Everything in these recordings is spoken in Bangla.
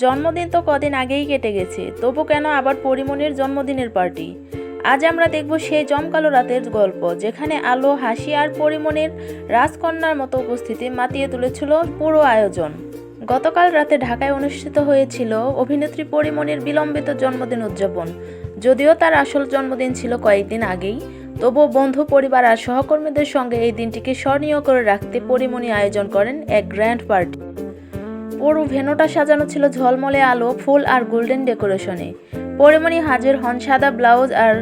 জন্মদিন তো কদিন আগেই কেটে গেছে, তবু কেন আবার পরিমণির জন্মদিনের পার্টি? আজ আমরা দেখব সেই জমকালো রাতের গল্প, যেখানে আলো, হাসি আর পরিমণির রাজকন্যার মতো উপস্থিতি মাতিয়ে তুলেছিল পুরো আয়োজন। গতকাল রাতে ঢাকায় অনুষ্ঠিত হয়েছিল অভিনেত্রী পরিমণির বিলম্বিত জন্মদিন উদযাপন। যদিও তার আসল জন্মদিন ছিল কয়েকদিন আগেই, তবুও বন্ধু, পরিবার আর সহকর্মীদের সঙ্গে এই দিনটিকে স্মরণীয় করে রাখতে পরিমণি আয়োজন করেন এক গ্র্যান্ড পার্টি। পুরো ভেনুটা সাজানো ছিল ঝলমলে আলো, ফুল আর গোল্ডেন ডেকোরেশনে। পরিমণি হাজির হন সাদা ব্লাউজ আর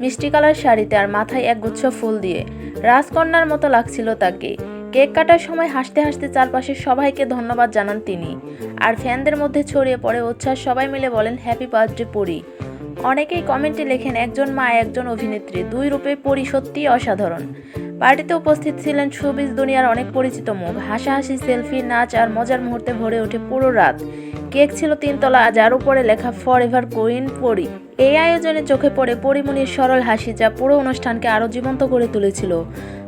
মিষ্টি কালার শাড়িতে আর মাথায় এক গুচ্ছ ফুল দিয়ে। রাজকন্যার মতো লাগছিল তাকে। কেক কাটার সময় হাসতে হাসতে চারপাশে সবাইকে ধন্যবাদ জানান তিনি। আর ফ্যানদের মধ্যে ছড়িয়ে পড়ে উচ্ছ্বাস সবাই মিলে বলেন হ্যাপি বার্থডে পরি। অনেকেই কমেন্টে লেখেন, একজন মা, একজন অভিনেত্রী, দুই রূপে পরি সত্যিই অসাধারণ। পার্টিতে উপস্থিত ছিলেন শোবিজ দুনিয়ার অনেক পরিচিত মুখ। হাসাহাসি, সেলফি, নাচ আর মজার মুহূর্তে ভরে ওঠে পুরো রাত। কেক ছিল তিনতলা, যার উপরে লেখা ফর এভার কুইন পরি এই আয়োজনে চোখে পড়ে পরিমণির সরল হাসি, যা পুরো অনুষ্ঠানকে আরও জীবন্ত করে তুলেছিল।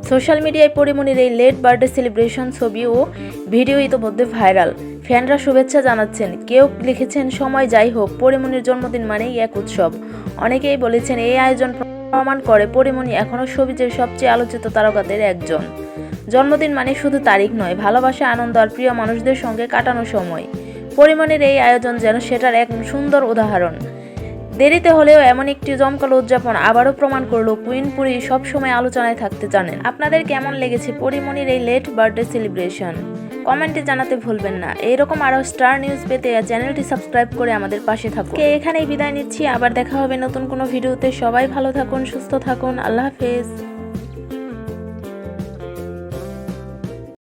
সোশ্যাল মিডিয়ায় পরিমণির এই লেট বার্থডে সেলিব্রেশন ছবি ও ভিডিও ইতোমধ্যে ভাইরাল। ফ্যানরা শুভেচ্ছা জানাচ্ছেন। কেউ লিখেছেন, সময় যাই হোক পরিমণির জন্মদিন মানেই এক উৎসব। অনেকেই বলেছেন, এই আয়োজন প্রমাণ করে পরিমণি এখনও সবিজের সবচেয়ে আলোচিত তারকাদের একজন। জন্মদিন মানে শুধু তারিখ নয়, ভালোবাসা, আনন্দ আর প্রিয় মানুষদের সঙ্গে কাটানো সময়। পরিমণির এই আয়োজন যেন সেটার এক সুন্দর উদাহরণ। দেরিতে হলেও এমন একটি জমকালো উদযাপন আবারও প্রমাণ করল কুইনপুরি সবসময় আলোচনায় থাকতে জানেন। আপনাদের কেমন লেগেছে পরিমণির এই লেট বার্থডে সেলিব্রেশন কমেন্টে জানাতে ভুলবেন না। এইরকম আরও স্টার নিউজ পেতে চ্যানেলটি সাবস্ক্রাইব করে আমাদের পাশে থাকুন। এখানেই বিদায় নিচ্ছি। আবার দেখা হবে নতুন কোনো ভিডিওতে। সবাই ভালো থাকুন, সুস্থ থাকুন। আল্লাহ হাফেজ।